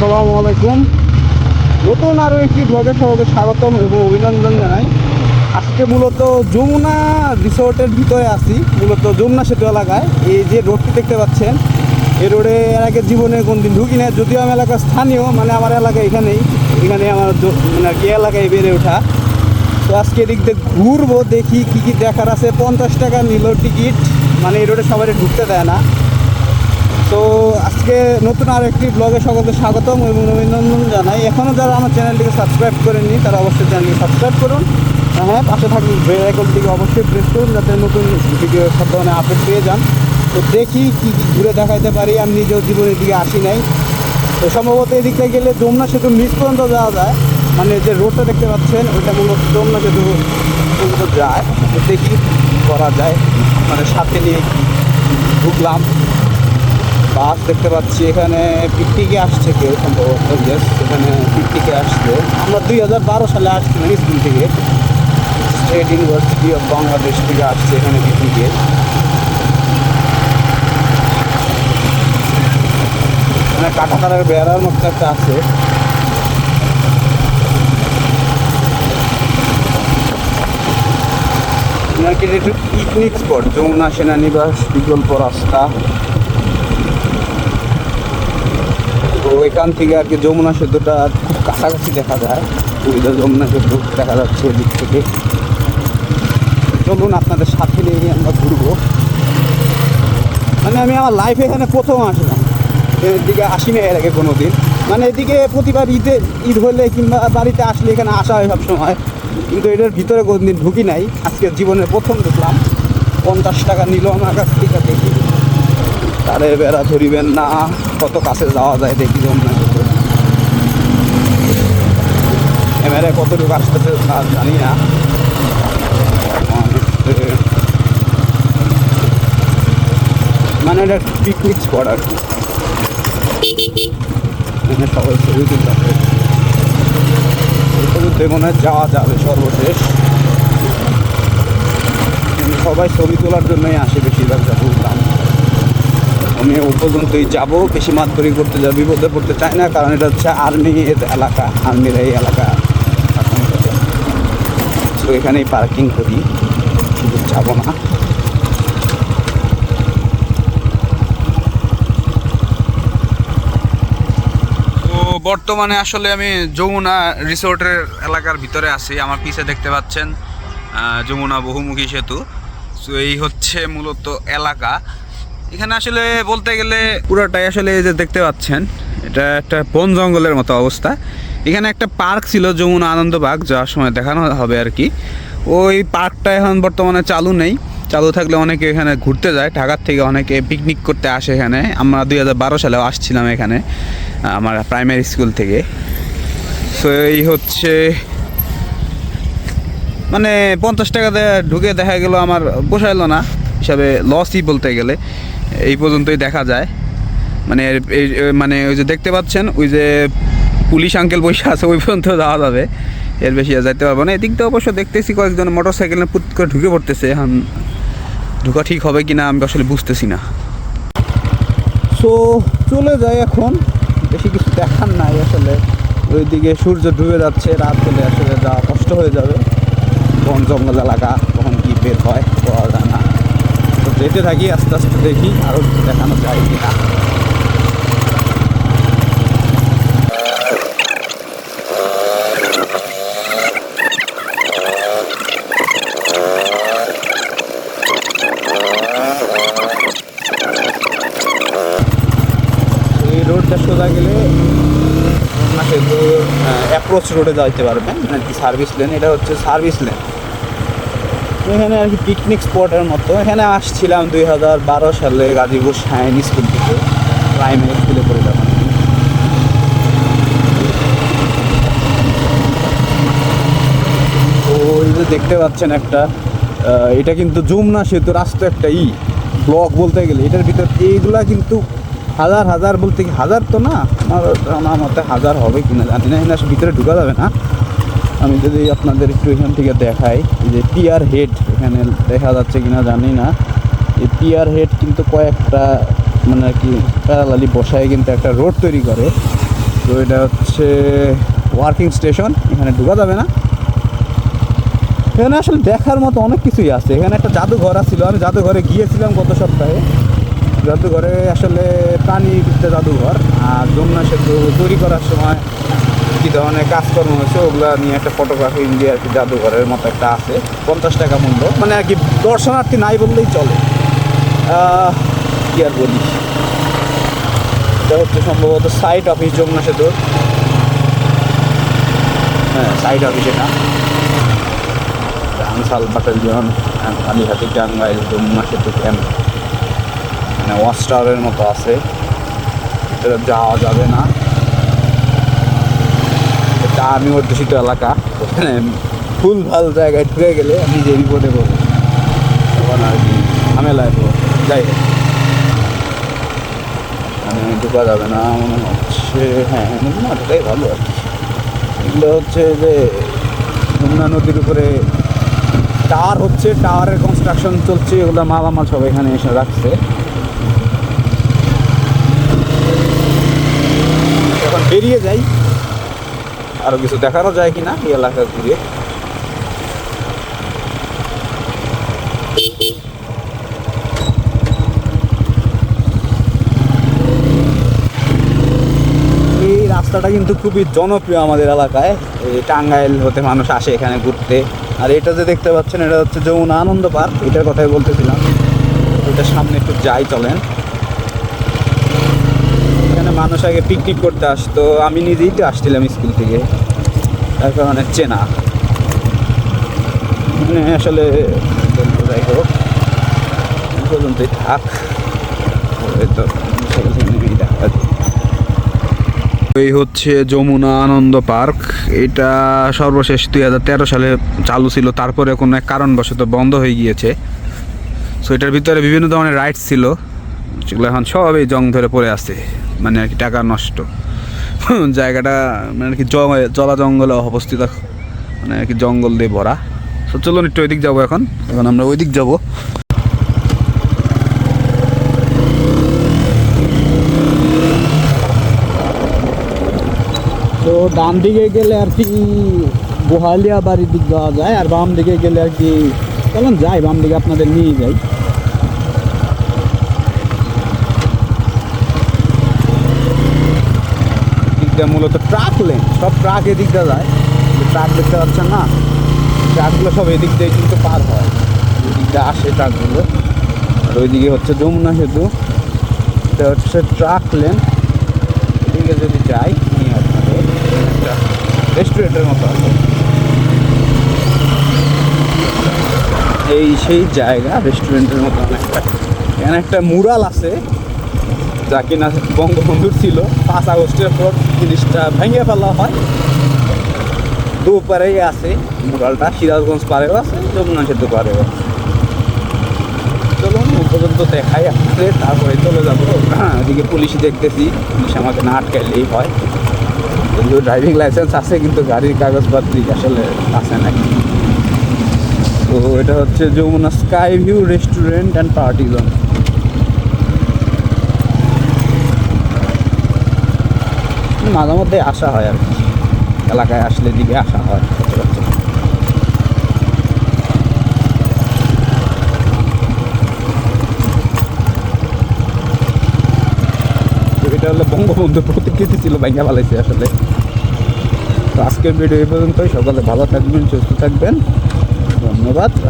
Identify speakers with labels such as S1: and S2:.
S1: আসসালামু আলাইকুম। নতুন আরও একটি ব্লগে সবাইকে স্বাগতম এবং অভিনন্দন জানাই। আজকে মূলত যমুনা রিসোর্টের ভিতরে আছি, মূলত যমুনা সেতু এলাকায়। এই যে রোডটি দেখতে পাচ্ছেন, এই রোডে এর আগে জীবনে কোনদিন ঢুকি না যদিও আমি এলাকার স্থানীয় মানে আমার এলাকা এখানেই, এখানে আমার মানে আর কি এলাকায় বেড়ে ওঠা। তো আজকে এদিক দিয়ে ঘুরবো, দেখি কী কী দেখার আছে। পঞ্চাশ টাকা নিল টিকিট মানে এই রোডে সবাই ঢুকতে দেয় না। তো আজকে নতুন আর একটি ব্লগে সকলকে স্বাগতম এবং অভিনন্দন জানাই। এখনও যারা আমার চ্যানেলটিকে সাবস্ক্রাইব করেননি, তারা অবশ্যই চ্যানেলটিকে সাবস্ক্রাইব করুন। হ্যাঁ পাশে থাকুন বেল অবশ্যই প্রেস করুন, যাতে নতুন ভিডিও সব ধরনের আপডেট পেয়ে যান। তো দেখি কী কী ঘুরে দেখাইতে পারি, আমি নিজেও জীবনের দিকে আসি নাই। তো সম্ভবত এদিক গেলে যমুনা সেতু নিচ পর্যন্ত যাওয়া যায়। মানে যে রোডটা দেখতে পাচ্ছেন, ওইটা মূলত যমুনা সেতু পর্যন্ত যায়। দেখি করা যায়। মানে সাথে নিয়ে ঢুকলাম। বাস দেখতে পাচ্ছি, এখানে পিকনিকে আসছে কেউ সম্ভবত ইয়েস এখানে পিকনিকে আসছে আমরা দুই হাজার বারো সালে আসছিলাম স্কুল থেকে। স্টেট ইউনিভার্সিটি অফ বাংলাদেশ থেকে আসছে এখানে পিকনিকে। মানে কাঁটাতারের বেড়ার মতো একটা আছে। একটু পিকনিক স্পট যমুনা সেনানিবাস বিকল্প রাস্তা তো এখান থেকে আর কি যমুনা সেতুটা খুব কাছাকাছি দেখা যায়। যমুনা সেতু দেখা যাচ্ছে ওদিক থেকে। চলুন আপনাদের সাথে নিয়ে আমরা ঘুরবো। মানে আমি আমার লাইফে এখানে প্রথম আসলাম। এদিকে আসি না এর আগে কোনো দিন মানে এদিকে প্রতিবার ঈদে ঈদ হলে কিংবা বাড়িতে আসলে এখানে আসা হয় সবসময়। কিন্তু এটার ভিতরে কোনো দিন ঢুকি নাই। আজকে জীবনের প্রথম ঢুকলাম। পঞ্চাশ টাকা নিল আমার কাছ থেকে। দেখি তারে বেড়া ধরিবেন না। কত কাছে যাওয়া যায় দেখি সেতু ক্যামেরায় কতটুকু আসতেছে তা জানি না। মানে এটা পিকনিক স্পট আর কি। এখানে সবাই ছবি তুলতে ছবিতে মনে যাওয়া যাবে সর্বশেষ। সবাই ছবি তোলার জন্যই আসে বেশিরভাগ যা বুঝলাম আমি ও পর্যন্তই যাব, বেশি মাতবরি করতে যাব বিপদে পড়তে চাই না, কারণ এটা হচ্ছে আর্মি এলাকা আর্মির এই এলাকা। তো এখানেই পার্কিং করি শুধু যাব না।
S2: বর্তমানে আসলে আমি যমুনা রিসোর্টের এলাকার ভিতরে আছি, আমার পিছে দেখতে পাচ্ছেন যমুনা বহুমুখী সেতু। তো এই হচ্ছে মূলত এলাকা। এখানে আসলে বলতে গেলে পুরোটাই আসলে এই যে দেখতে পাচ্ছেন, এটা একটা বন জঙ্গলের মতো অবস্থা। এখানে একটা পার্ক ছিল, যমুনা আনন্দ পার্ক যাওয়ার সময় দেখানো হবে আর কি। ওই পার্কটা এখন বর্তমানে চালু নেই। চালু থাকলে অনেকে এখানে ঘুরতে যায়। ঢাকার থেকে অনেকে পিকনিক করতে আসে এখানে। আমরা দুই হাজার বারো সালেও আসছিলাম এখানে, আমার প্রাইমারি স্কুল থেকে। সো এই হচ্ছে মানে পঞ্চাশ টাকা দিয়ে ঢুকে দেখা গেল আমার পোষাইলো না। হিসাবে লসই বলতে গেলে। এই পর্যন্তই দেখা যায়। মানে এই মানে ওই যে দেখতে পাচ্ছেন, ওই যে পুলিশ আঙ্কেল বসে আছে, ওই পর্যন্ত যাওয়া যাবে। এর বেশি আর যাইতে পারব না। এদিক দিয়ে অবশ্য দেখতেছি কয়েকজন মোটর সাইকেলে পুট করে ঢুকে পড়তেছে। এখন ঢুকা ঠিক হবে কি না আমি আসলে বুঝতেছি না।
S1: সো চলে যাই এখন। বেশি কিছু দেখার নাই আসলে। ওইদিকে সূর্য ডুবে যাচ্ছে, রাত হলে আসলে যাওয়া কষ্ট হয়ে যাবে। বন জঙ্গল এলাকা কখন কি বের হয় তো যেতে থাকি, আস্তে আস্তে দেখি আরও দেখানো যায় কি না রোডটা সোজা গেলে সেতু অ্যাপ্রোচ রোডে যাইতে পারবেন মানে সার্ভিস লেন এটা হচ্ছে সার্ভিস লেন এখানে আর কি পিকনিক স্পটের মতো। এখানে আসছিলাম দুই হাজার বারো সালে গাজীপুর সাইন স্কুল থেকে প্রাইমারি স্কুলে পড়ে তখন। এই যে দেখতে পাচ্ছেন একটা এটা কিন্তু যমুনা সেতু রাস্তা একটা ই ব্লক বলতে গেলে। এটার ভিতর এইগুলা কিন্তু হাজার হাজার বলতে কি হাজার তো না? আমার আমার মতে হাজার হবে কিনা জানি না। এখানে ভিতরে ঢুকা যাবে না। আমি যদি আপনাদের একটু এখান থেকে দেখাই যে পিয়ার হেড এখানে দেখা যাচ্ছে কিনা জানি না। এই পিয়ার হেড কিন্তু কয়েকটা মানে আর কি প্যারালালি বসায় কিন্তু একটা রোড তৈরি করে। তো এটা হচ্ছে ওয়ার্কিং স্টেশন, এখানে ঢোকা যাবে না। এখানে আসলে দেখার মতো অনেক কিছুই আছে। এখানে একটা জাদুঘর ছিল আমি জাদুঘরে গিয়েছিলাম গত সপ্তাহে। জাদুঘরে আসলে প্রাণী জাদুঘর, আর সেতু তৈরি করার সময় কী ধরনের কাজকর্ম হয়েছে, ওগুলো নিয়ে একটা ফটোগ্রাফি ইন্ডিয়া আর কি জাদুঘরের মতো একটা আছে। পঞ্চাশ টাকা মূল্য। মানে আর কি দর্শনার্থী নাই বললেই চলে। কি আর বলি? এটা হচ্ছে সম্ভবত সাইট অফিস যমুনা সেতুর। হ্যাঁ সাইট অফিস এটা। আনসাল ব্যাটালিয়ন কালীহাতি টাঙ্গাইল, যমুনা সেতু ক্যাম্প মানে ওয়াচ টাওয়ারের মতো আছে। যাওয়া যাবে না। আমি অধ্যুষিত এলাকা। ওখানে ফুল ভালো জায়গায় ঢুকে গেলে আমি যে বিপদে পড়ব তখন আর কি ঝামেলায় পড়ব। যাই হোক। মানে ঢোকা যাবে না মনে হচ্ছে। হ্যাঁ না ঢোকাই ভালো আর কি। এগুলো হচ্ছে যে যমুনা নদীর উপরে টাওয়ার হচ্ছে, টাওয়ারের কনস্ট্রাকশন চলছে এগুলো মালামাল সব এখানে এসে রাখছে। এখন বেরিয়ে যাই। আরও কিছু দেখানো যায় কিনা? এই এলাকা ঘুরে এই রাস্তাটা কিন্তু খুবই জনপ্রিয় আমাদের এলাকায়। এই টাঙ্গাইল হতে মানুষ আসে এখানে ঘুরতে। আর এটা যে দেখতে পাচ্ছেন, এটা হচ্ছে যমুনা আনন্দ পার্ক। এটার কথাই বলতেছিলাম। এটার সামনে একটু যাই চলেন। মানুষ আগে পিকনিক করতে আসতো। আমি নিজেই তো আসছিলাম স্কুল থেকে। তার কারণে চেনা। মানে আসলে যাই হোক। পর্যন্তই থাক। তো।
S2: এই হচ্ছে যমুনা আনন্দ পার্ক। এটা সর্বশেষ দুই হাজার তেরো সালে চালু ছিল। তারপরে কোনো এক কারণবশত বন্ধ হয়ে গিয়েছে। সো এটার ভিতরে বিভিন্ন ধরনের রাইডস ছিল। সেগুলো এখন এই জং ধরে পড়ে আছে মানে আর কি টাকা নষ্ট। জায়গাটা মানে আর কি জলা জঙ্গলে অবস্থিত। মানে আর কি জঙ্গল দিয়ে ভরা। তো চলুন একটু ওইদিক যাব এখন। এখন আমরা ওইদিক যাব।
S1: তো ডান দিকে গেলে আর কি গোহালিয়া বাড়ির দিক যাওয়া যায়, আর বাম দিকে গেলে আর কি, চলুন যাই, বাম দিকে আপনাদের নিয়ে যাই। দিকটা মূলত ট্রাক লেন। সব ট্রাক এদিকটা যায়। ট্রাক দেখতে পাচ্ছেন না। ট্রাকগুলো সব এদিক দিয়ে কিন্তু পার হয়। এদিকটা আসে ট্রাকগুলো। আর ওইদিকে হচ্ছে যমুনা সেতু। এটা হচ্ছে ট্রাক লেন। এদিকে যদি যাই, নিয়ে একটা রেস্টুরেন্টের মতো আছে। এই সেই জায়গা, রেস্টুরেন্টের মতো অনেকটা। এখানে একটা মুরাল আছে, যা কিনা বঙ্গবন্ধুর ছিল। পাঁচ আগস্টের পর জিনিসটা ভেঙে ফেলা হয়। দুপারেই আছে মুরালটা, সিরাজগঞ্জ পাড়েও আছে, যমুনা সেতু পাড়েও আছে। চলুন পর্যন্ত দেখাই আপনাদের, তারপরে চলে যাব। এদিকে পুলিশ দেখতেছি, পুলিশ আমাকে না আটকাইলেই হয়। কিন্তু ড্রাইভিং লাইসেন্স আছে, কিন্তু গাড়ির কাগজপত্র আসলে আছে নাকি? তো এটা হচ্ছে Jamuna sky view restaurant and party zone মাঝে মধ্যে আসা হয় আর কি। এলাকায় আসলে দিকে আসা হয়। এটা হলো বঙ্গবন্ধুর প্রতিকৃতি ছিল ভাইঙ্গা ফেলাইছে আসলে। তো আজকের ভিডিও এই পর্যন্তই। সকলে ভালো থাকবেন, সুস্থ থাকবেন। ধন্যবাদ।